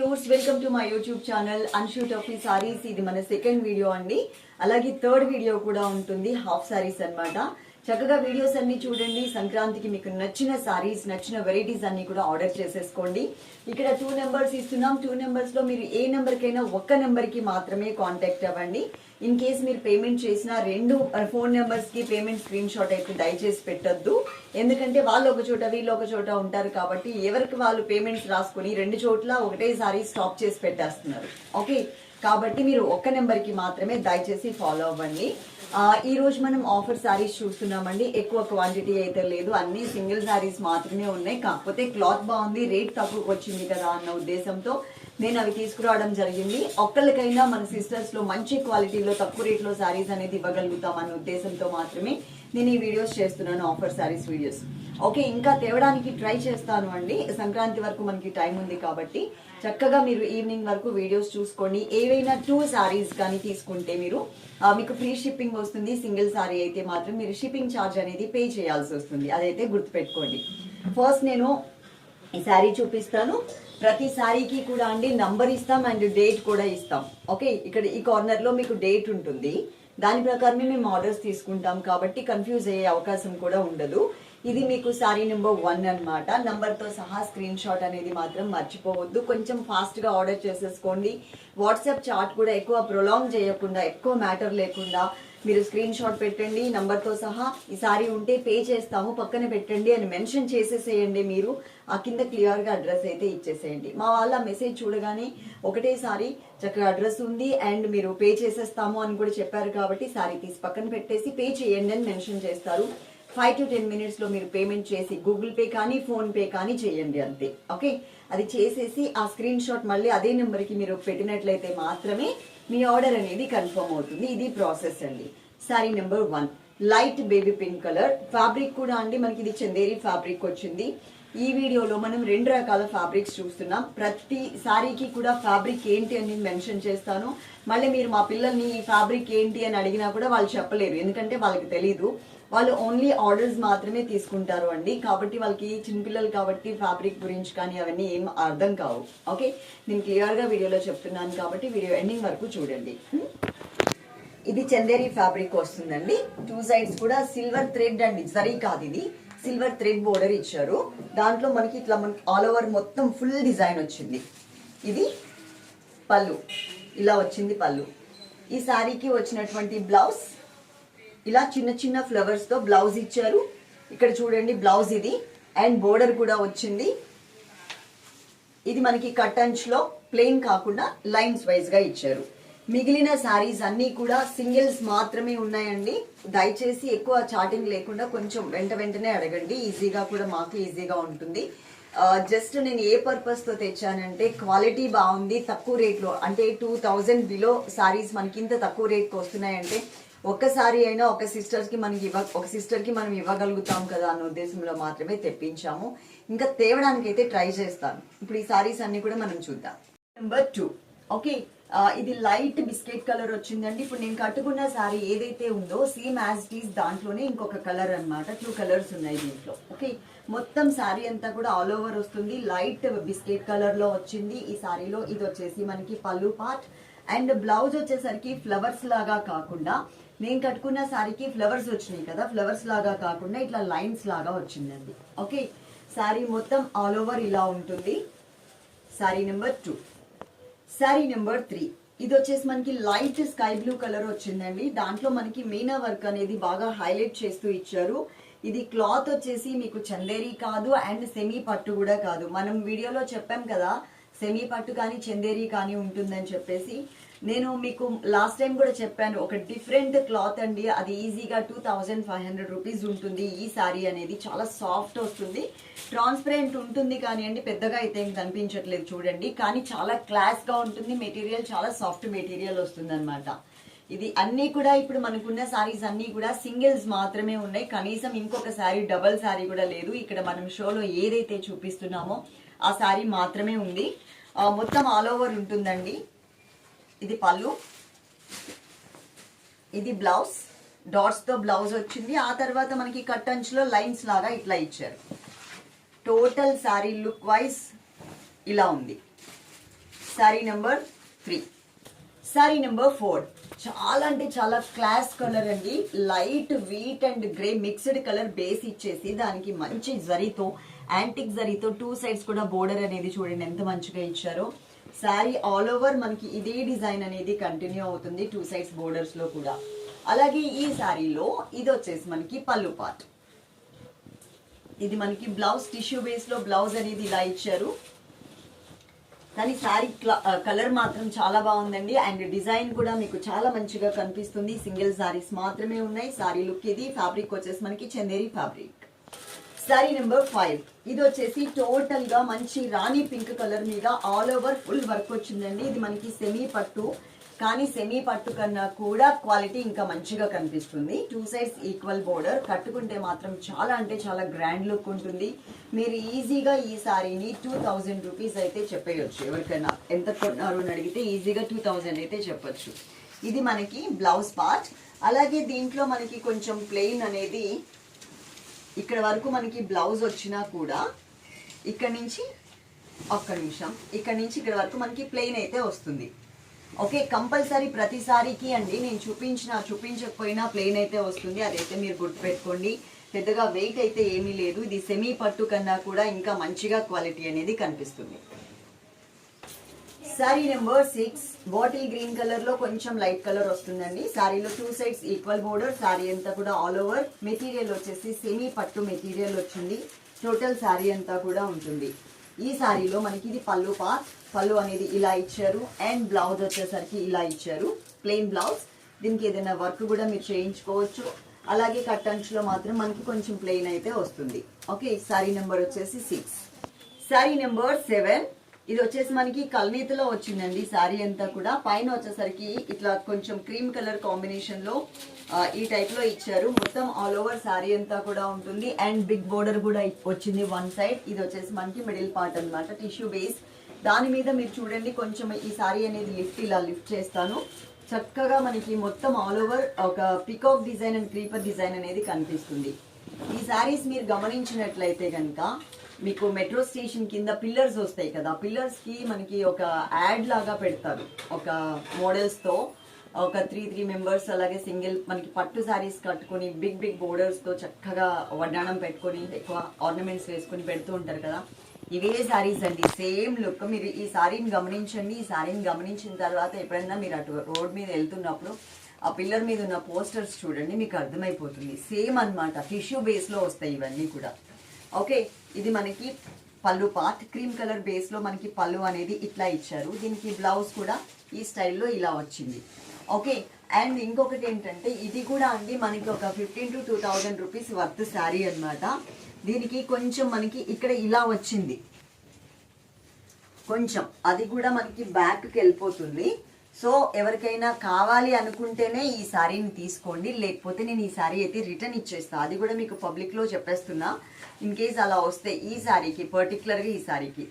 Viewers welcome to my YouTube channel. అన్షూట్ of ఈ సారీస్. ఇది మన సెకండ్ వీడియో అండి. అలాగే థర్డ్ వీడియో కూడా ఉంటుంది. హాఫ్ సారీస్ అన్నమాట. చక్కగా వీడియోస్ అన్ని చూడండి. సంక్రాంతికి మీకు నచ్చిన సారీస్ నచ్చిన వెరైటీస్ అన్ని కూడా ఆర్డర్ చేసేసుకోండి. ఇక్కడ టూ నెంబర్స్ ఇస్తున్నాం. టూ నెంబర్స్లో మీరు ఏ నెంబర్కైనా ఒక్క నెంబర్కి మాత్రమే కాంటాక్ట్ అవ్వండి. ఇన్ కేస్ మీరు పేమెంట్ చేసిన రెండు ఫోన్ నెంబర్స్కి పేమెంట్ స్క్రీన్ షాట్ అయితే దయచేసి పెట్టొద్దు. ఎందుకంటే వాళ్ళు ఒక చోట వీళ్ళు ఒక చోట ఉంటారు కాబట్టి ఎవరికి వాళ్ళు పేమెంట్స్ రాసుకుని రెండు చోట్ల ఒకటేసారి స్టాప్ చేసి పెట్టేస్తున్నారు. ఓకే కాబట్టి మీరు ఒక్క నెంబర్కి మాత్రమే దయచేసి ఫాలో అవ్వండి. ఈ రోజు మనం ఆఫర్ శారీస్ చూస్తున్నామండి. ఎక్కువ క్వాంటిటీ అయితే లేదు. అన్ని సింగిల్ శారీస్ మాత్రమే ఉన్నాయి. కాకపోతే క్లాత్ బాగుంది రేట్ తక్కువకి వచ్చింది కదా అన్న ఉద్దేశంతో నేను అవి తీసుకురావడం జరిగింది. ఒక్కరికైనా మన సిస్టర్స్లో మంచి క్వాలిటీలో తక్కువ రేట్లో శారీస్ అనేది ఇవ్వగలుగుతాం అన్న ఉద్దేశంతో మాత్రమే నేను ఈ వీడియోస్ చేస్తున్నాను ఆఫర్ శారీస్ వీడియోస్ ఓకే ఇంకా తేవడానికి ట్రై చేస్తాను అండి. సంక్రాంతి వరకు మనకి టైం ఉంది కాబట్టి చక్కగా మీరు ఈవినింగ్ వరకు వీడియోస్ చూసుకోండి. ఏవైనా టూ శారీస్ కానీ తీసుకుంటే మీరు మీకు ఫ్రీ షిప్పింగ్ వస్తుంది. సింగిల్ శారీ అయితే మాత్రం మీరు షిప్పింగ్ ఛార్జ్ అనేది పే చేయాల్సి వస్తుంది. అదైతే గుర్తుపెట్టుకోండి. ఫస్ట్ నేను ఈ శారీ చూపిస్తాను. ప్రతి శారీకి కూడా అండి నంబర్ ఇస్తాం అండ్ డేట్ కూడా ఇస్తాం. ఓకే ఇక్కడ ఈ కార్నర్లో మీకు డేట్ ఉంటుంది. దాని ప్రకారమే మేము ఆర్డర్స్ తీసుకుంటాం కాబట్టి కన్ఫ్యూజ్ అయ్యే అవకాశం కూడా ఉండదు. ఇది మీకు శారీ నెంబర్ వన్ అనమాట నంబర్తో సహా స్క్రీన్ షాట్ అనేది మాత్రం మర్చిపోవద్దు. కొంచెం ఫాస్ట్గా ఆర్డర్ చేసేసుకోండి. వాట్సాప్ చాట్ కూడా ఎక్కువ ప్రొలాంగ్ చేయకుండా ఎక్కువ మ్యాటర్ లేకుండా మీరు స్క్రీన్ షాట్ పెట్టండి. నంబర్తో సహా ఈ సారీ ఉంటే పే చేస్తాము. పక్కన పెట్టండి అని మెన్షన్ చేసేసేయండి మీరు. ఆ కింద క్లియర్గా అడ్రస్ అయితే ఇచ్చేసేయండి. మా వాళ్ళ మెసేజ్ చూడగానే ఒకటేసారి చక్కగా అడ్రస్ ఉంది అండ్ మీరు పే చేసేస్తాము అని కూడా చెప్పారు కాబట్టి సారీ తీసి పక్కన పెట్టేసి పే చేయండి అని మెన్షన్ చేస్తారు. ఫైవ్ టు టెన్ మినిట్స్లో మీరు పేమెంట్ చేసి గూగుల్ పే కానీ ఫోన్ పే కానీ చేయండి అంతే. ఓకే అది చేసేసి ఆ స్క్రీన్ షాట్ మళ్ళీ అదే నెంబర్కి మీరు పెట్టినట్లయితే మాత్రమే మీ ఆర్డర్ అనేది కన్ఫర్మ్ అవుతుంది. ఇది ప్రాసెస్ అండి. Saree number one light baby pink colour fabric కూడా అండి. మనకి ఇది చందేరి ఫ్యాబ్రిక్ వచ్చింది. ఈ వీడియోలో మనం రెండు రకాల ఫ్యాబ్రిక్స్ చూస్తున్నాం. ప్రతి సారీకి కూడా ఫ్యాబ్రిక్ ఏంటి అని మెన్షన్ చేస్తాను. మళ్ళీ మీరు మా పిల్లల్ని ఈ ఫ్యాబ్రిక్ ఏంటి అని అడిగినా కూడా వాళ్ళు చెప్పలేరు. ఎందుకంటే వాళ్ళకి తెలీదు. వాళ్ళు ఓన్లీ ఆర్డర్స్ మాత్రమే తీసుకుంటారు అండి. కాబట్టి వాళ్ళకి చిన్నపిల్లలు కాబట్టి ఫ్యాబ్రిక్ గురించి కానీ అవన్నీ ఏం అర్థం కావు. ఓకే నేను క్లియర్గా వీడియోలో చెప్తున్నాను కాబట్టి వీడియో ఎండింగ్ వరకు చూడండి. Hmm? ఇది చందేరి ఫ్యాబ్రిక్ వస్తుందండి. టూ సైడ్స్ కూడా సిల్వర్ థ్రెడ్ అండి. సరీ కాదు ఇది. సిల్వర్ థ్రెడ్ బోర్డర్ ఇచ్చారు. దాంట్లో మనకి ఇట్లా మనకి ఆల్ ఓవర్ మొత్తం ఫుల్ డిజైన్ వచ్చింది. ఇది పళ్ళు. ఇలా వచ్చింది పళ్ళు. ఈ శారీకి వచ్చినటువంటి బ్లౌజ్ ఇలా చిన్న చిన్న ఫ్లవర్స్తో బ్లౌజ్ ఇచ్చారు. ఇక్కడ చూడండి బ్లౌజ్ ఇది. అండ్ బోర్డర్ కూడా వచ్చింది. ఇది మనకి కట్ అంచ్లో ప్లెయిన్ కాకుండా లైన్స్ వైజ్గా ఇచ్చారు. మిగిలిన శారీస్ అన్ని కూడా సింగిల్స్ మాత్రమే ఉన్నాయండి. దయచేసి ఎక్కువ చాటింగ్ లేకుండా కొంచెం వెంట వెంటనే అడగండి. ఈజీగా కూడా మాకు ఈజీగా ఉంటుంది. జస్ట్ నేను ఏ పర్పస్తో తెచ్చానంటే క్వాలిటీ బాగుంది తక్కువ రేట్లో అంటే టూ థౌజండ్ బిలో శారీస్ మనకి ఇంత తక్కువ రేట్కి వస్తున్నాయంటే ఒక్కసారి అయినా ఒక సిస్టర్కి మనకి ఇవ్వ ఒక సిస్టర్కి మనం ఇవ్వగలుగుతాం కదా అన్న ఉద్దేశంలో మాత్రమే తెప్పించాము. ఇంకా తేవడానికి అయితే ట్రై చేస్తాను. ఇప్పుడు ఈ సారీస్ అన్ని కూడా మనం చూద్దాం. నెంబర్ టూ ఓకే ఇది లైట్ బిస్కెట్ కలర్ వచ్చిందండి. ఇప్పుడు నేను కట్టుకున్న సారీ ఏదైతే ఉందో సేమ్ యాజ్ ఇట్ ఈస్ దాంట్లోనే ఇంకొక కలర్ అన్నమాట. టూ కలర్స్ ఉన్నాయి దీంట్లో. ఓకే మొత్తం శారీ అంతా కూడా ఆల్ ఓవర్ వస్తుంది. లైట్ బిస్కెట్ కలర్లో వచ్చింది ఈ శారీలో ఇది వచ్చేసి మనకి పళ్ళు పార్ట్ అండ్ బ్లౌజ్ వచ్చేసరికి ఫ్లవర్స్ లాగా కాకుండా నేను కట్టుకున్న శారీకి ఫ్లవర్స్ వచ్చినాయి కదా ఫ్లవర్స్ లాగా కాకుండా ఇట్లా లైన్స్ లాగా వచ్చిందండి. ఓకే శారీ మొత్తం ఆల్ ఓవర్ ఇలా ఉంటుంది. Saree number two. Saree number three. ఇది వచ్చేసి మనకి లైట్ స్కై బ్లూ కలర్ వచ్చిందండి. దాంట్లో మనకి మీనా వర్క్ అనేది బాగా హైలైట్ చేస్తూ ఇచ్చారు. ఇది క్లాత్ వచ్చేసి మీకు చందేరి కాదు అండ్ సెమీ పట్టు కూడా కాదు. మనం వీడియోలో చెప్పాం కదా సెమీ పట్టు కానీ చందేరి కానీ ఉంటుందని చెప్పేసి. నేను మీకు లాస్ట్ టైం కూడా చెప్పాను ఒక డిఫరెంట్ క్లాత్ అండి. అది ఈజీగా two thousand five hundred rupees ఉంటుంది. ఈ శారీ అనేది చాలా సాఫ్ట్ వస్తుంది. ట్రాన్స్పరెంట్ ఉంటుంది కానీ అండి పెద్దగా అయితే ఏం కనిపించట్లేదు చూడండి. కానీ చాలా క్లాస్గా ఉంటుంది. మెటీరియల్ చాలా సాఫ్ట్ మెటీరియల్ వస్తుంది ఇది అన్నీ కూడా ఇప్పుడు మనకున్న సారీస్ అన్నీ కూడా సింగిల్స్ మాత్రమే ఉన్నాయి. కనీసం ఇంకొక శారీ డబల్ శారీ కూడా లేదు. ఇక్కడ మనం షోలో ఏదైతే చూపిస్తున్నామో ఆ శారీ మాత్రమే ఉంది. మొత్తం ఆల్ ఓవర్ ఉంటుందండి. ఇది పళ్ళు. ఇది బ్లౌజ్ డాట్స్తో బ్లౌజ్ వచ్చింది. ఆ తర్వాత మనకి కట్ అంచులో లైన్స్ లాగా ఇట్లా ఇచ్చారు. టోటల్ శారీ లుక్ వైజ్ ఇలా ఉంది. Saree number three saree number four చాలా అంటే చాలా క్లాస్ కలర్ అండి. Light wheat and grey mixed colour base ఇచ్చేసి దానికి మంచి జరీతో యాంటిక్ జరీతో టూ సైడ్స్ కూడా బోర్డర్ అనేది చూడండి ఎంత మంచిగా ఇచ్చారో. శారీ ఆల్ ఓవర్ మనకి ఇదే డిజైన్ అనేది కంటిన్యూ అవుతుంది టూ సైడ్స్ బోర్డర్స్లో కూడా. అలాగే ఈ శారీలో ఇది వచ్చేసి మనకి పళ్ళు పార్ట్. ఇది మనకి బ్లౌజ్ టిష్యూ బేస్లో బ్లౌజ్ అనేది ఇలా ఇచ్చారు. కానీ శారీ కలర్ మాత్రం చాలా బాగుందండి. అండ్ డిజైన్ కూడా మీకు చాలా మంచిగా కనిపిస్తుంది. సింగిల్ శారీస్ మాత్రమే ఉన్నాయి. శారీ లుక్ ఇది. ఫ్యాబ్రిక్ వచ్చేసి మనకి Chanderi fabric. Saree number five ఇది వచ్చేసి టోటల్గా మంచి రాణి పింక్ కలర్ మీద ఆల్ ఓవర్ ఫుల్ వర్క్ వచ్చిందండి. ఇది మనకి సెమీ పట్టు. కానీ సెమీ పట్టు కన్నా కూడా క్వాలిటీ ఇంకా మంచిగా కనిపిస్తుంది. టూ సైడ్స్ ఈక్వల్ బోర్డర్ కట్టుకుంటే మాత్రం చాలా అంటే చాలా గ్రాండ్ లుక్ ఉంటుంది. మీరు ఈజీగా ఈ సారీని టూ థౌజండ్ రూపీస్ అయితే చెప్పేయచ్చు. ఎవరికైనా ఎంత కొన్నారు అని అడిగితే ఈజీగా టూ థౌజండ్ అయితే చెప్పొచ్చు. ఇది మనకి బ్లౌజ్ పార్ట్ అలాగే దీంట్లో మనకి కొంచెం ప్లెయిన్ అనేది ఇక్కడ వరకు మనకి బ్లౌజ్ వచ్చినా కూడా ఇక్కడ నుంచి ఒక్క నిమిషం. ఇక్కడ నుంచి ఇక్కడ వరకు మనకి ప్లెయిన్ అయితే వస్తుంది. ఓకే కంపల్సరీ ప్రతిసారికి అండి నేను చూపించిన చూపించకపోయినా ప్లెయిన్ అయితే వస్తుంది. అదైతే మీరు గుర్తుపెట్టుకోండి. పెద్దగా వెయిట్ అయితే ఏమీ లేదు. ఇది సెమీ పట్టు కన్నా కూడా ఇంకా మంచిగా క్వాలిటీ అనేది కనిపిస్తుంది. Saree number six bottle green కలర్లో కొంచెం లైట్ కలర్ వస్తుందండి. సారీలో two sides equal border saree అంతా కూడా ఆల్ ఓవర్ మెటీరియల్ వచ్చేసి సెమీ పట్టు మెటీరియల్ వచ్చింది. టోటల్ సారీ అంతా కూడా ఉంటుంది. ఈ సారీలో మనకి ఇది పళ్ళు పార్ట్ పళ్ళు అనేది ఇలా ఇచ్చారు. అండ్ బ్లౌజ్ వచ్చేసరికి ఇలా ఇచ్చారు. ప్లెయిన్ బ్లౌజ్ దీనికి ఏదైనా వర్క్ కూడా మీరు చేయించుకోవచ్చు. అలాగే కట్ మాత్రం మనకి కొంచెం ప్లెయిన్ అయితే వస్తుంది. ఓకే సారీ నెంబర్ వచ్చేసి సిక్స్ శారీ నెంబర్ సెవెన్ ఇది వచ్చేసి మనకి కల్నీతిలో వచ్చిందండి శారీ అంతా కూడా. పైన వచ్చేసరికి ఇట్లా కొంచెం క్రీమ్ కలర్ కాంబినేషన్లో ఈ టైప్లో ఇచ్చారు. మొత్తం ఆల్ ఓవర్ శారీ అంతా కూడా ఉంటుంది. అండ్ బిగ్ బోర్డర్ కూడా వచ్చింది వన్ సైడ్. ఇది వచ్చేసి మనకి మిడిల్ పార్ట్ అన్నమాట టిష్యూ బేస్. దాని మీద మీరు చూడండి కొంచెం ఈ శారీ అనేది లిఫ్ట్ ఇలా లిఫ్ట్ చేస్తాను. చక్కగా మనకి మొత్తం ఆల్ ఓవర్ ఒక peacock design and creeper design అనేది కనిపిస్తుంది. ఈ శారీస్ మీరు గమనించినట్లయితే కనుక మీకు మెట్రో స్టేషన్ కింద పిల్లర్స్ వస్తాయి కదా పిల్లర్స్కి మనకి ఒక యాడ్ లాగా పెడతారు. ఒక మోడల్స్తో ఒక త్రీ త్రీ మెంబర్స్ అలాగే సింగిల్ మనకి పట్టు శారీస్ కట్టుకొని బిగ్ బిగ్ బోర్డర్స్తో చక్కగా వడ్డాణం పెట్టుకొని ఎక్కువ ఆర్నమెంట్స్ వేసుకొని పెడుతూ ఉంటారు కదా. ఇవే శారీస్ అండి. సేమ్ లుక్ మీరు ఈ శారీని గమనించండి. ఈ శారీని గమనించిన తర్వాత ఎప్పుడైనా మీరు అటు రోడ్ మీద వెళ్తున్నప్పుడు ఆ పిల్లర్ మీద ఉన్న పోస్టర్స్ చూడండి మీకు అర్థమైపోతుంది. సేమ్ అన్నమాట. టిష్యూ బేస్లో వస్తాయి ఇవన్నీ కూడా. ఓకే ఇది మనకి పళ్ళు పార్ట్ క్రీమ్ కలర్ బేస్లో మనకి పళ్ళు అనేది ఇట్లా ఇచ్చారు. దీనికి బ్లౌజ్ కూడా ఈ స్టైల్లో ఇలా వచ్చింది. ఓకే అండ్ ఇంకొకటి ఏంటంటే ఇది కూడా అండి మనకి ఒక fifteen to two thousand rupees worth saree అన్నమాట. దీనికి కొంచెం మనకి ఇక్కడ ఇలా వచ్చింది. కొంచెం అది కూడా మనకి బ్యాక్కి వెళ్ళిపోతుంది. సో ఎవరికైనా కావాలి అనుకుంటేనే ఈ శారీని తీసుకోండి. లేకపోతే నేను ఈ శారీ అయితే రిటర్న్ ఇచ్చేస్తాను అది కూడా మీకు పబ్లిక్లో చెప్పేస్తున్నా. ఇన్ కేస్ అలా వస్తే ఈ శారీకి పర్టికులర్గా ఈ శారీకి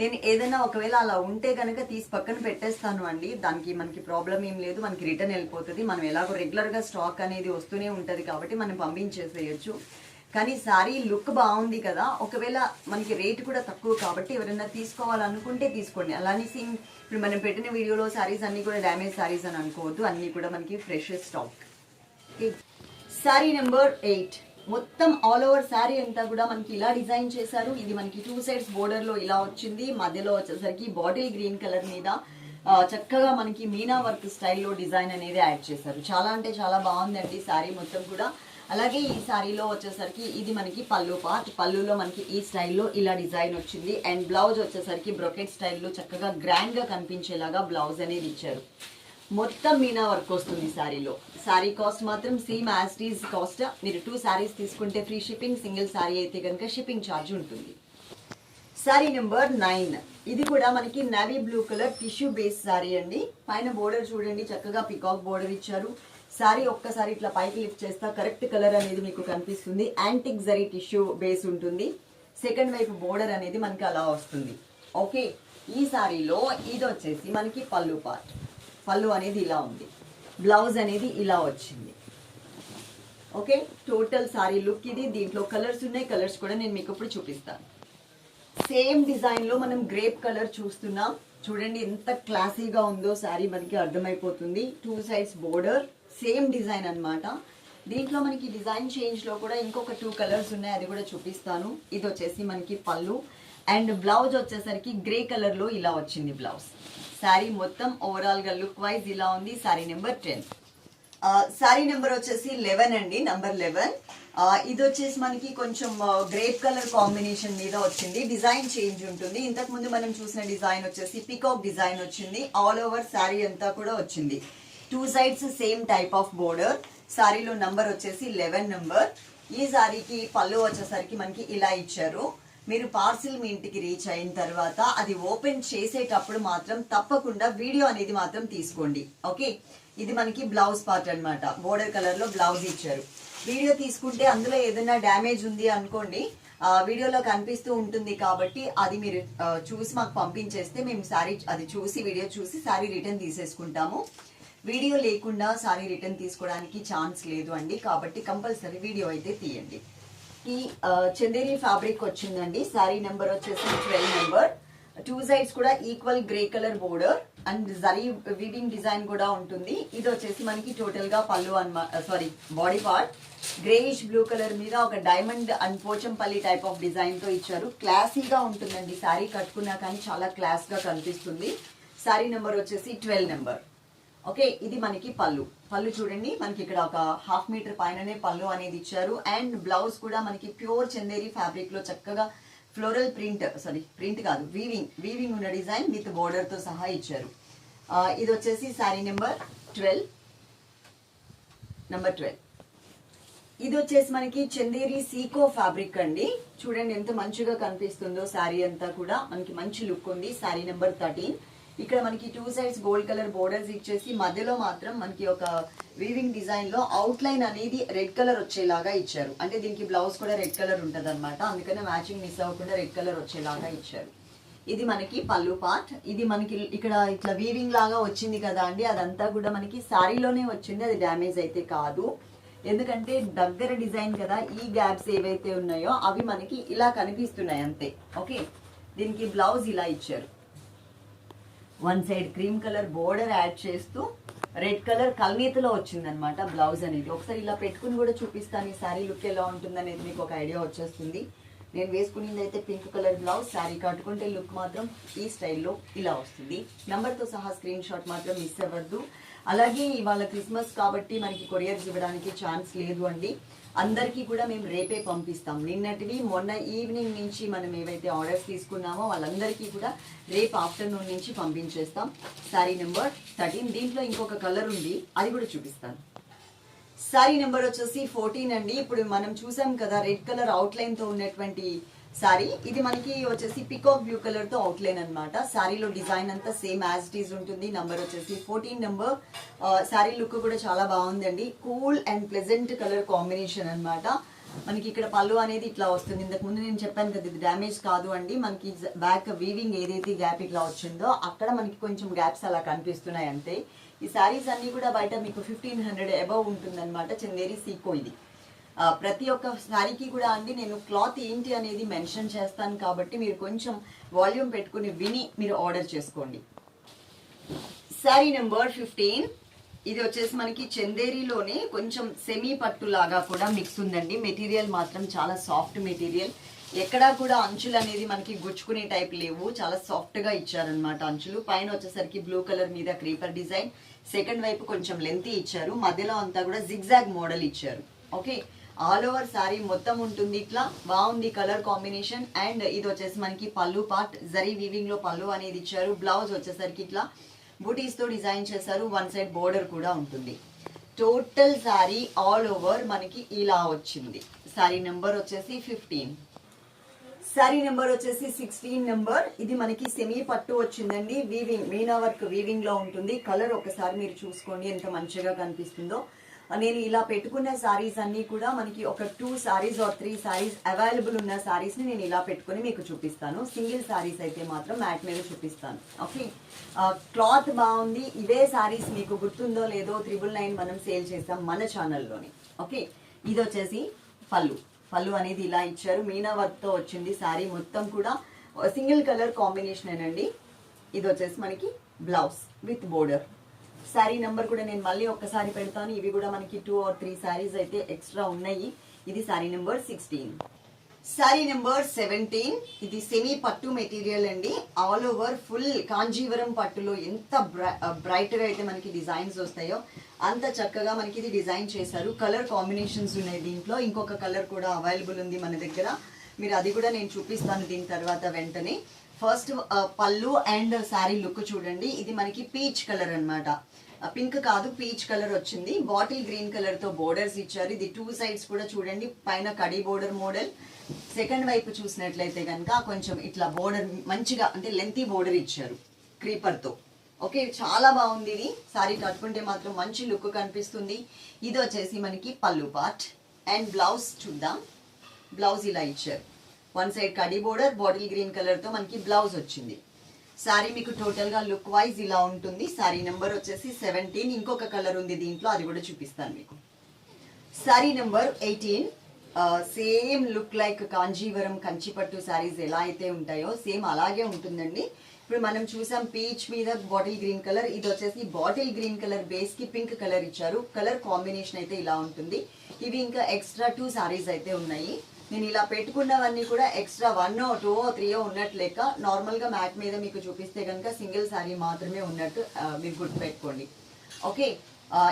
నేను ఏదైనా ఒకవేళ అలా ఉంటే కనుక తీసి పక్కన పెట్టేస్తాను అండి. దానికి మనకి ప్రాబ్లం ఏం లేదు. మనకి రిటర్న్ వెళ్ళిపోతుంది. మనం ఎలాగో రెగ్యులర్గా స్టాక్ అనేది వస్తూనే ఉంటుంది కాబట్టి మనం పంపించేసేయచ్చు. కానీ శారీ లుక్ బాగుంది కదా. ఒకవేళ మనకి రేట్ కూడా తక్కువ కాబట్టి ఎవరైనా తీసుకోవాలనుకుంటే తీసుకోండి. అలానే సేమ్ ఇప్పుడు మనం పెట్టిన వీడియోలో శారీస్ అన్ని కూడా డ్యామేజ్ శారీస్ అని అనుకోవద్దు. అన్ని కూడా మనకి fresh stock saree number eight మొత్తం ఆల్ ఓవర్ శారీ అంతా కూడా మనకి ఇలా డిజైన్ చేశారు. ఇది మనకి టూ సైడ్స్ బోర్డర్లో ఇలా వచ్చింది. మధ్యలో వచ్చేసరికి బాటిల్ గ్రీన్ కలర్ మీద చక్కగా మనకి మీనా వర్క్ స్టైల్లో డిజైన్ అనేది యాడ్ చేశారు. చాలా అంటే చాలా బాగుందండి శారీ మొత్తం కూడా. అలాగే ఈ శారీలో వచ్చేసరికి ఇది మనకి పళ్ళు పార్ట్. పళ్ళులో మనకి ఈ స్టైల్లో ఇలా డిజైన్ వచ్చింది. అండ్ బ్లౌజ్ వచ్చేసరికి బ్రొకెట్ స్టైల్లో చక్కగా గ్రాండ్గా కనిపించేలాగా బ్లౌజ్ అనేది ఇచ్చారు. మొత్తం మీనా వర్క్ వస్తుంది శారీలో శారీ కాస్ట్ మాత్రం సేమ్ యాస్టీస్ కాస్ట్ మీరు టూ శారీస్ తీసుకుంటే ఫ్రీ షిప్పింగ్ సింగిల్ శారీ అయితే కనుక షిప్పింగ్ ఛార్జ్ ఉంటుంది. శారీ నెంబర్ నైన్ ఇది కూడా మనకి navy blue colour tissue base saree అండి. పైన బోర్డర్ చూడండి చక్కగా పికాక్ బోర్డర్ ఇచ్చారు. శారీ ఒక్కసారి ఇట్లా పైకి లిఫ్ట్ చేస్తా. కరెక్ట్ కలర్ అనేది మీకు కనిపిస్తుంది. యాంటిక్ జరీ టిష్యూ బేస్ ఉంటుంది. సెకండ్ వైపు బోర్డర్ అనేది మనకి అలా వస్తుంది. ఓకే ఈ శారీలో ఇది వచ్చేసి మనకి పళ్ళు పార్ట్ పళ్ళు అనేది ఇలా ఉంది. బ్లౌజ్ అనేది ఇలా వచ్చింది. ఓకే టోటల్ సారీ లుక్ ఇది. దీంట్లో కలర్స్ ఉన్నాయి. కలర్స్ కూడా నేను మీకు ఇప్పుడు చూపిస్తాను. సేమ్ డిజైన్లో మనం గ్రేప్ కలర్ చూస్తున్నాం. చూడండి ఎంత క్లాసీగా ఉందో శారీ మనకి అర్థమైపోతుంది. Two sides border same design అన్నమాట. దీంట్లో మనకి డిజైన్ చేంజ్లో కూడా ఇంకొక టూ కలర్స్ ఉన్నాయి అది కూడా చూపిస్తాను. ఇది వచ్చేసి మనకి పళ్ళు. అండ్ బ్లౌజ్ వచ్చేసరికి గ్రే కలర్లో ఇలా వచ్చింది బ్లౌజ్. శారీ మొత్తం ఓవరాల్గా లుక్ వైజ్ ఇలా ఉంది. Saree number ten saree number వచ్చేసి లెవెన్ అండి నెంబర్ లెవెన్ ఇది వచ్చేసి మనకి కొంచెం గ్రేప్ కలర్ కాంబినేషన్ మీద వచ్చింది. డిజైన్ చేంజ్ ఉంటుంది. ఇంతకు ముందు మనం చూసిన డిజైన్ వచ్చేసి పికాక్ డిజైన్ వచ్చింది. ఆల్ ఓవర్ శారీ అంతా కూడా వచ్చింది. Two sides same type of border. సారీలో నంబర్ వచ్చేసి లెవెన్ నెంబర్. ఈ సారీకి పళ్ళు వచ్చేసరికి మనకి ఇలా ఇచ్చారు. మీరు పార్సిల్ మీ ఇంటికి రీచ్ అయిన తర్వాత అది ఓపెన్ చేసేటప్పుడు మాత్రం తప్పకుండా వీడియో అనేది మాత్రం తీసుకోండి. ఓకే? ఇది మనకి బ్లౌజ్ పార్ట్ అనమాట బోర్డర్ కలర్లో బ్లౌజ్ ఇచ్చారు. వీడియో తీసుకుంటే అందులో ఏదైనా డ్యామేజ్ ఉంది అనుకోండి వీడియోలో కనిపిస్తూ ఉంటుంది కాబట్టి అది మీరు చూసి మాకు పంపించేస్తే మేము సారీ అది చూసి వీడియో చూసి సారీ రిటర్న్ తీసేసుకుంటాము. వీడియో లేకుండా సారీ రిటర్న్ తీసుకోవడానికి ఛాన్స్ లేదు అండి. కాబట్టి కంపల్సరీ వీడియో అయితే తీయండి. ఈ చందేరి ఫ్యాబ్రిక్ వచ్చిందండి. సారీ నెంబర్ వచ్చేసి ట్వెల్వ్ నెంబర్ టూ సైడ్స్ కూడా equal grey colour border and zari weaving design కూడా ఉంటుంది. ఇది వచ్చేసి మనకి టోటల్గా పళ్ళు అన్నమాట saree body part greyish blue colour మీద ఒక diamond and Pochampally type of డిజైన్తో ఇచ్చారు. క్లాసీగా ఉంటుందండి. శారీ కట్టుకున్నా కానీ చాలా క్లాస్గా కనిపిస్తుంది. శారీ నెంబర్ వచ్చేసి ట్వెల్వ్ నెంబర్ ఓకే ఇది మనకి పళ్ళు. పళ్ళు చూడండి మనకి ఇక్కడ ఒక హాఫ్ మీటర్ పైననే పళ్ళు అనేది ఇచ్చారు. అండ్ బ్లౌజ్ కూడా మనకి ప్యూర్ చందేరి ఫ్యాబ్రిక్లో చక్కగా ఫ్లోరల్ ప్రింట్ సారీ ప్రింట్ కాదు వీవింగ్ వీవింగ్ ఉన్న డిజైన్ విత్ బోర్డర్తో సహా ఇచ్చారు. ఇది వచ్చేసి saree number twelve number twelve ఇది వచ్చేసి మనకి చందేరి సీకో ఫ్యాబ్రిక్ అండి. చూడండి ఎంత మంచిగా కనిపిస్తుందో శారీ అంతా కూడా. మనకి మంచి లుక్ ఉంది. శారీ నెంబర్ థర్టీన్ ఇక్కడ మనకి two sides gold colour borders ఇచ్చేసి మధ్యలో మాత్రం మనకి ఒక వీవింగ్ డిజైన్లో అవుట్ లైన్ అనేది రెడ్ కలర్ వచ్చేలాగా ఇచ్చారు. అంటే దీనికి బ్లౌజ్ కూడా రెడ్ కలర్ ఉంటుంది అనమాట అందుకనే మ్యాచింగ్ మిస్ అవ్వకుండా రెడ్ కలర్ వచ్చేలాగా ఇచ్చారు. ఇది మనకి పళ్ళు పార్ట్ ఇది మనకి ఇక్కడ ఇట్లా వీవింగ్ లాగా వచ్చింది కదా అండి. అదంతా కూడా మనకి శారీలోనే వచ్చింది. అది డ్యామేజ్ అయితే కాదు. ఎందుకంటే దగ్గర డిజైన్ కదా ఈ గ్యాప్స్ ఏవైతే ఉన్నాయో అవి మనకి ఇలా కనిపిస్తున్నాయి అంతే. ఓకే దీనికి బ్లౌజ్ ఇలా ఇచ్చారు. One side cream colour border add చేస్తూ రెడ్ కలర్ కల్నీతలో వచ్చిందనమాట బ్లౌజ్ అనేది. ఒకసారి ఇలా పెట్టుకుని కూడా చూపిస్తాను ఈ శారీ లుక్ ఎలా ఉంటుందనేది మీకు ఒక ఐడియా వచ్చేస్తుంది. నేను వేసుకునేది అయితే పింక్ కలర్ బ్లౌజ్ శారీ కట్టుకుంటే లుక్ మాత్రం ఈ స్టైల్లో ఇలా వస్తుంది. నంబర్తో సహా స్క్రీన్ షాట్ మాత్రం మిస్ అవ్వద్దు. అలాగే ఇవాళ క్రిస్మస్ కాబట్టి మనకి కొరియర్స్ ఇవ్వడానికి ఛాన్స్ లేదు అండి. అందరికీ కూడా మేము రేపే పంపిస్తాం. నిన్నటివి మొన్న ఈవినింగ్ నుంచి మనం ఏవైతే ఆర్డర్స్ తీసుకున్నామో వాళ్ళందరికీ కూడా రేపు ఆఫ్టర్నూన్ నుంచి పంపించేస్తాం. Sari number thirteen. దీంట్లో ఇంకొక కలర్ ఉంది. అది కూడా చూపిస్తాను. శారీ నెంబర్ వచ్చేసి ఫోర్టీన్ అండి. ఇప్పుడు మనం చూసాం కదా రెడ్ కలర్ అవుట్లైన్తో ఉన్నటువంటి శారీ ఇది మనకి వచ్చేసి పికాక్ బ్లూ కలర్తో అవుట్లైన్ అనమాట శారీలో డిజైన్ అంతా సేమ్ యాజ్ ఇట్ ఈజ్ ఉంటుంది. నంబర్ వచ్చేసి ఫోర్టీన్ నెంబర్ శారీ లుక్ కూడా చాలా బాగుందండి. Cool and pleasant colour combination అనమాట మనకి ఇక్కడ పళ్ళు అనేది ఇట్లా వస్తుంది. ఇంతకు ముందు నేను చెప్పాను కదా ఇది డ్యామేజ్ కాదు అండి. మనకి బ్యాక్ వీవింగ్ ఏదైతే గ్యాప్ ఇట్లా వచ్చిందో అక్కడ మనకి కొంచెం గ్యాప్స్ అలా కనిపిస్తున్నాయి అంతే. ఈ శారీస్ అన్ని కూడా బయట మీకు ఫిఫ్టీన్ హండ్రెడ్ అబవ్ ఉంటుందన్నమాట. చందేరి సీకో ఇది. ప్రతి ఒక్క శారీకి కూడా అండి నేను క్లాత్ ఏంటి అనేది మెన్షన్ చేస్తాను కాబట్టి మీరు కొంచెం వాల్యూమ్ పెట్టుకుని విని మీరు ఆర్డర్ చేసుకోండి. శారీ నెంబర్ ఫిఫ్టీన్ ఇది వచ్చేసి మనకి చందేరిలోనే కొంచెం సెమీ పట్టు లాగా కూడా మిక్స్ ఉందండి. మెటీరియల్ మాత్రం చాలా సాఫ్ట్ మెటీరియల్ ఎక్కడా కూడా అంచులు అనేది మనకి గుచ్చుకునే టైప్ లేవు. చాలా సాఫ్ట్గా ఇచ్చారనమాట అంచులు. పైన వచ్చేసరికి బ్లూ కలర్ మీద క్రీపర్ డిజైన్ సెకండ్ వైపు కొంచెం లెంత్ ఇచ్చారు. మధ్యలో అంతా కూడా జిగ్జాగ్ మోడల్ ఇచ్చారు. ఓకే ఆల్ ఓవర్ సారీ మొత్తం ఉంటుంది ఇట్లా. బాగుంది కలర్ కాంబినేషన్ అండ్ ఇది వచ్చేసి మనకి పళ్ళు పార్ట్ జరీ వీవింగ్లో పళ్ళు అనేది ఇచ్చారు. బ్లౌజ్ వచ్చేసరికి ఇట్లా బుటీస్తో డిజైన్ చేశారు. వన్ సైడ్ బోర్డర్ కూడా ఉంటుంది. టోటల్ సారీ ఆల్ ఓవర్ మనకి ఇలా వచ్చింది. శారీ నెంబర్ వచ్చేసి ఫిఫ్టీన్ శారీ నెంబర్ వచ్చేసి సిక్స్టీన్ నెంబర్ ఇది మనకి సెమీ పట్టు వచ్చిందండి. వీవింగ్ మీనా వర్క్ వీవింగ్లో ఉంటుంది. కలర్ ఒకసారి మీరు చూసుకోండి ఎంత మంచిగా కనిపిస్తుందో. నేను ఇలా పెట్టుకున్న సారీస్ అన్ని కూడా మనకి ఒక two saris or three saris available ఉన్న శారీస్ని నేను ఇలా పెట్టుకుని మీకు చూపిస్తాను. సింగిల్ సారీస్ అయితే మాత్రం మ్యాట్ మీద చూపిస్తాను. ఓకే క్లాత్ బాగుంది. ఇవే శారీస్ మీకు గుర్తుందో లేదో త్రిబుల్ నైన్ మనం సేల్ చేస్తాం మన ఛానల్లోని ఓకే ఇది వచ్చేసి పళ్ళు. పళ్ళు అనేది ఇలా ఇచ్చారు. మీనా వర్క్ వచ్చింది శారీ మొత్తం కూడా. సింగిల్ కలర్ కాంబినేషన్ అండి ఇది వచ్చేసి మనకి blouse with border sari number కూడా నేను మళ్ళీ ఒక్కసారి పెడతాను. ఇవి కూడా మనకి టూ ఆర్ త్రీ శారీస్ అయితే ఎక్స్ట్రా ఉన్నాయి. ఇది sari number sixteen sari number seventeen ఇది సెమీ పట్టు మెటీరియల్ అండి. ఆల్ ఓవర్ ఫుల్ కాంజీవరం పట్టులో ఎంత బ్రైట్గా అయితే మనకి డిజైన్స్ వస్తాయో అంత చక్కగా మనకి ఇది డిజైన్ చేశారు. కలర్ కాంబినేషన్స్ ఉన్నాయి దీంట్లో. ఇంకొక కలర్ కూడా అవైలబుల్ ఉంది మన దగ్గర. మీరు అది కూడా నేను చూపిస్తాను దీని తర్వాత వెంటనే. ఫస్ట్ పళ్ళు అండ్ శారీ లుక్ చూడండి. ఇది మనకి పీచ్ కలర్ అన్నమాట. పింక్ కాదు పీచ్ కలర్ వచ్చింది. బాటిల్ గ్రీన్ కలర్తో బోర్డర్స్ ఇచ్చారు. ఇది టూ సైడ్స్ కూడా చూడండి. పైన కడి బోర్డర్ మోడల్. సెకండ్ వైపు చూసినట్లయితే కనుక కొంచెం ఇట్లా బోర్డర్ మంచిగా అంటే లెంతీ బోర్డర్ ఇచ్చారు క్రీపర్తో. ఓకే చాలా బాగుంది ఇది. సారీ కట్టుకుంటే మాత్రం మంచి లుక్ కనిపిస్తుంది. ఇది వచ్చేసి మనకి పళ్ళు పార్ట్. అండ్ బ్లౌజ్ చూద్దాం. బ్లౌజ్ ఇలా ఇచ్చారు. వన్ సైడ్ కడి బోర్డర్ బాటిల్ గ్రీన్ కలర్తో మనకి బ్లౌజ్ వచ్చింది. సారీ మీకు టోటల్గా లుక్ వైజ్ ఇలా ఉంటుంది. సారీ నెంబర్ వచ్చేసి సెవెంటీన్ ఇంకొక కలర్ ఉంది దీంట్లో అది కూడా చూపిస్తాను మీకు. Sari number eighteen same look like Kanjeevaram కంచిపట్టు సారీస్ ఎలా అయితే ఉంటాయో సేమ్ అలాగే ఉంటుందండి. ఇప్పుడు మనం చూసాం పీచ్ మీద బాటిల్ గ్రీన్ కలర్ ఇది వచ్చేసి బాటిల్ గ్రీన్ కలర్ బేస్కి పింక్ కలర్ ఇచ్చారు. కలర్ కాంబినేషన్ అయితే ఇలా ఉంటుంది. ఇవి ఇంకా ఎక్స్ట్రా టూ సారీస్ అయితే ఉన్నాయి. నేను ఇలా పెట్టుకున్నవన్నీ కూడా ఎక్స్ట్రా వన్ టూ త్రీయో ఉన్నట్టు లెక్క నార్మల్గా మ్యాట్ మీద మీకు చూపిస్తే కనుక సింగిల్ శారీ మాత్రమే ఉన్నట్టు మీరు గుర్తు పెట్టుకోండి ఓకే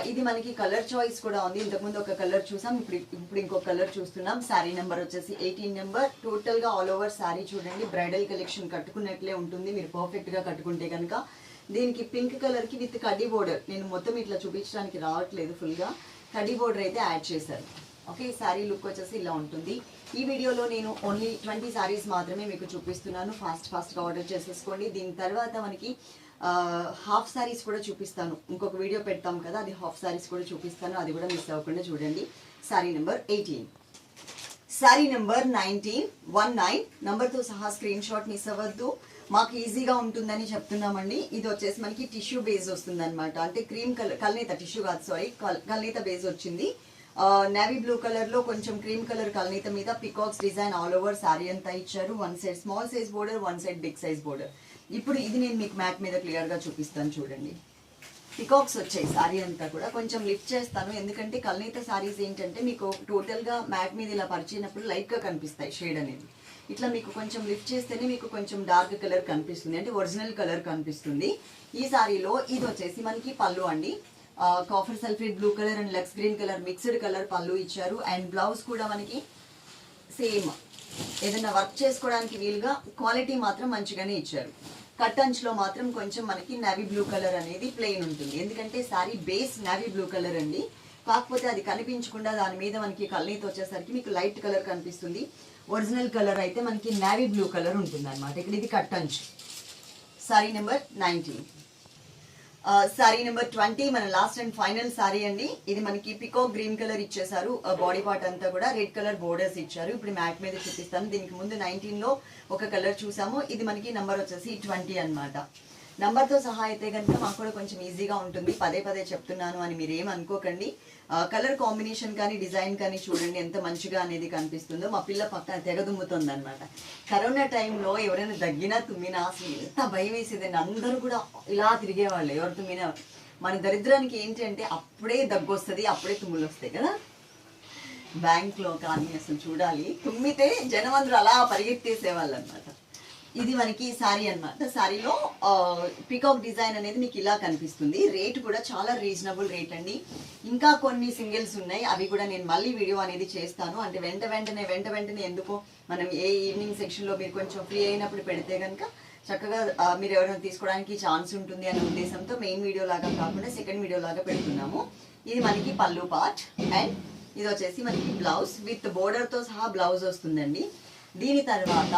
ఇది మనకి కలర్ చాయిస్ కూడా ఉంది. ఇంతకుముందు ఒక కలర్ చూసాం ఇప్పుడు ఇప్పుడు ఇంకో కలర్ చూస్తున్నాం. శారీ నెంబర్ వచ్చేసి ఎయిటీన్ నెంబర్ టోటల్గా ఆల్ ఓవర్ శారీ చూడండి. బ్రైడల్ కలెక్షన్ కట్టుకున్నట్లే ఉంటుంది. మీరు పర్ఫెక్ట్గా కట్టుకుంటే కనుక. దీనికి పింక్ కలర్కి విత్ కడ్డీ బోర్డర్ నేను మొత్తం ఇట్లా చూపించడానికి రావట్లేదు ఫుల్గా కడ్డీ బోర్డర్ అయితే యాడ్ చేశారు. ఓకే శారీ లుక్ వచ్చేసి ఇలా ఉంటుంది. ఈ వీడియోలో నేను ఓన్లీ ట్వంటీ శారీస్ మాత్రమే మీకు చూపిస్తున్నాను. ఫాస్ట్ ఫాస్ట్గా ఆర్డర్ చేసేసుకోండి. దీని తర్వాత మనకి హాఫ్ శారీస్ కూడా చూపిస్తాను. ఇంకొక వీడియో పెడతాం కదా అది హాఫ్ శారీస్ కూడా చూపిస్తాను. అది కూడా మిస్ అవ్వకుండా చూడండి. Sari number eighteen sari number nineteen one nine నెంబర్తో సహా స్క్రీన్ షాట్ మిస్ అవ్వద్దు. మాకు ఈజీగా ఉంటుందని చెప్తున్నామండి. ఇది వచ్చేసి మనకి టిష్యూ బేస్ వస్తుంది అనమాట అంటే క్రీమ్ కలర్ కల్నేత టిష్యూ కాదు సారీ కల్నేత బేస్ వచ్చింది. నేవీ బ్లూ కలర్లో కొంచెం క్రీమ్ కలర్ కలనీత మీద peacocks design all over sari అంతా ఇచ్చారు. One side small size border one side big size border ఇప్పుడు ఇది నేను మీకు మ్యాట్ మీద క్లియర్గా చూపిస్తాను చూడండి. పికాక్స్ వచ్చాయి సారీ అంతా కూడా. కొంచెం లిఫ్ట్ చేస్తాను. ఎందుకంటే కలనీత సారీస్ ఏంటంటే మీకు టోటల్గా మ్యాట్ మీద ఇలా పరిచినప్పుడు లైట్గా కనిపిస్తాయి షేడ్ అనేది. ఇట్లా మీకు కొంచెం లిఫ్ట్ చేస్తేనే మీకు కొంచెం డార్క్ కలర్ కనిపిస్తుంది. అంటే ఒరిజినల్ కలర్ కనిపిస్తుంది. ఈ సారీలో ఇది వచ్చేసి మనకి పళ్ళు అండి. Copper sulphate blue colour and లెక్స్ green colour mixed colour పళ్ళు ఇచ్చారు. అండ్ బ్లౌజ్ కూడా మనకి సేమ్ ఏదైనా వర్క్ చేసుకోవడానికి వీలుగా క్వాలిటీ మాత్రం మంచిగానే ఇచ్చారు. కట్ మాత్రం కొంచెం మనకి నవీ బ్లూ కలర్ అనేది ప్లెయిన్ ఉంటుంది. ఎందుకంటే sari base navy blue colour అండి. కాకపోతే అది కనిపించకుండా దాని మీద మనకి కళ్ళీతో వచ్చేసరికి మీకు లైట్ కలర్ కనిపిస్తుంది. ఒరిజినల్ కలర్ అయితే మనకి నావీ బ్లూ కలర్ ఉంటుంది అనమాట ఇక్కడ ఇది కట్ అంచు sari number nineteen sari number twenty మన లాస్ట్ అండ్ ఫైనల్ సారీ అండి. ఇది మనకి పికో గ్రీన్ కలర్ ఇచ్చేసారు బాడీ పార్ట్ అంతా కూడా రెడ్ కలర్ బోర్డర్స్ ఇచ్చారు. ఇప్పుడు మ్యాట్ మీద చూపిస్తాను. దీనికి ముందు నైన్టీన్లో ఒక కలర్ చూసాము. ఇది మనకి నంబర్ వచ్చేసి ట్వంటీ అనమాట నంబర్తో సహా అయితే కనుక మాకు కూడా కొంచెం ఈజీగా ఉంటుంది. పదే పదే చెప్తున్నాను అని మీరు ఏమనుకోకండి అనుకోకండి. కలర్ కాంబినేషన్ కానీ డిజైన్ కానీ చూడండి ఎంత మంచిగా అనేది కనిపిస్తుందో. మా పిల్ల పక్కన తెగదుమ్ముతుంది అనమాట కరోనా టైంలో ఎవరైనా దగ్గినా తుమ్మినా అసలు ఎంత భయం వేసేదండి అందరూ కూడా ఇలా తిరిగేవాళ్ళు. ఎవరు తుమ్మినా మన దరిద్రానికి ఏంటంటే అప్పుడే దగ్గు వస్తుంది అప్పుడే తుమ్ములు వస్తాయి కదా బ్యాంక్లో కానీ అసలు చూడాలి. తుమ్మితే జనం అందరూ అలా పరిగెత్తేసేవాళ్ళు అనమాట ఇది మనకి శారీ అన్నమాట. శారీలో పికాక్ డిజైన్ అనేది మీకు ఇలా కనిపిస్తుంది. రేట్ కూడా చాలా రీజనబుల్ రేట్ అండి. ఇంకా కొన్ని సింగిల్స్ ఉన్నాయి. అవి కూడా నేను మళ్ళీ వీడియో అనేది చేస్తాను. అంటే వెంట వెంటనే వెంట వెంటనే ఎందుకో మనం ఏ ఈవినింగ్ సెక్షన్లో మీరు కొంచెం ఫ్రీ అయినప్పుడు పెడితే కనుక చక్కగా మీరు ఎవరైనా తీసుకోవడానికి ఛాన్స్ ఉంటుంది అనే ఉద్దేశంతో మెయిన్ వీడియో లాగా కాకుండా సెకండ్ వీడియో లాగా పెడుతున్నాము. ఇది మనకి పళ్ళు పార్ట్ అండ్ ఇది వచ్చేసి మనకి బ్లౌజ్ విత్ బోర్డర్తో సహా బ్లౌజ్ వస్తుందండి. దీని తర్వాత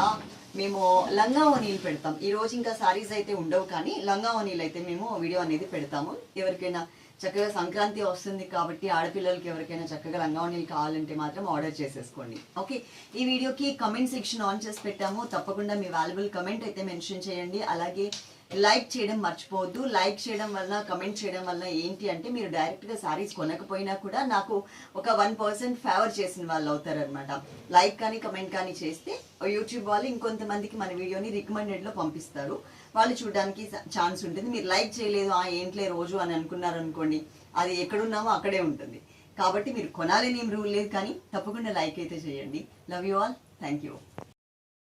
మేము లంగా ఓనీలు పెడతాం. ఈ రోజు ఇంకా సారీస్ అయితే ఉండవు కానీ లంగా ఓనీలు అయితే మేము వీడియో అనేది పెడతాము. ఎవరికైనా చక్కగా సంక్రాంతి వస్తుంది కాబట్టి ఆడపిల్లలకి ఎవరికైనా చక్కగా లంగా ఓనీలు కావాలంటే మాత్రం ఆర్డర్ చేసేసుకోండి. ఓకే ఈ వీడియోకి కమెంట్ సెక్షన్ ఆన్ చేసి పెట్టాము. తప్పకుండా మీ వాల్యుబుల్ కమెంట్ అయితే మెన్షన్ చేయండి. అలాగే లైక్ చేయడం మర్చిపోవద్దు. లైక్ చేయడం వల్ల కమెంట్ చేయడం వల్ల ఏంటి అంటే మీరు డైరెక్ట్గా సారీస్ కొనకపోయినా కూడా నాకు ఒక వన్ పర్సెంట్ ఫేవర్ చేసిన వాళ్ళు అవుతారు అనమాట లైక్ కానీ కమెంట్ కానీ చేస్తే యూట్యూబ్ వాళ్ళు ఇంకొంతమందికి మన వీడియోని రికమెండెడ్లో పంపిస్తారు. వాళ్ళు చూడడానికి ఛాన్స్ ఉంటుంది. మీరు లైక్ చేయలేదు ఆ ఏంట్లే రోజు అని అనుకున్నారు అనుకోండి అది ఎక్కడున్నామో అక్కడే ఉంటుంది. కాబట్టి మీరు కొనాలని ఏం రూల్ లేదు కానీ తప్పకుండా లైక్ అయితే చేయండి. Love you all thank you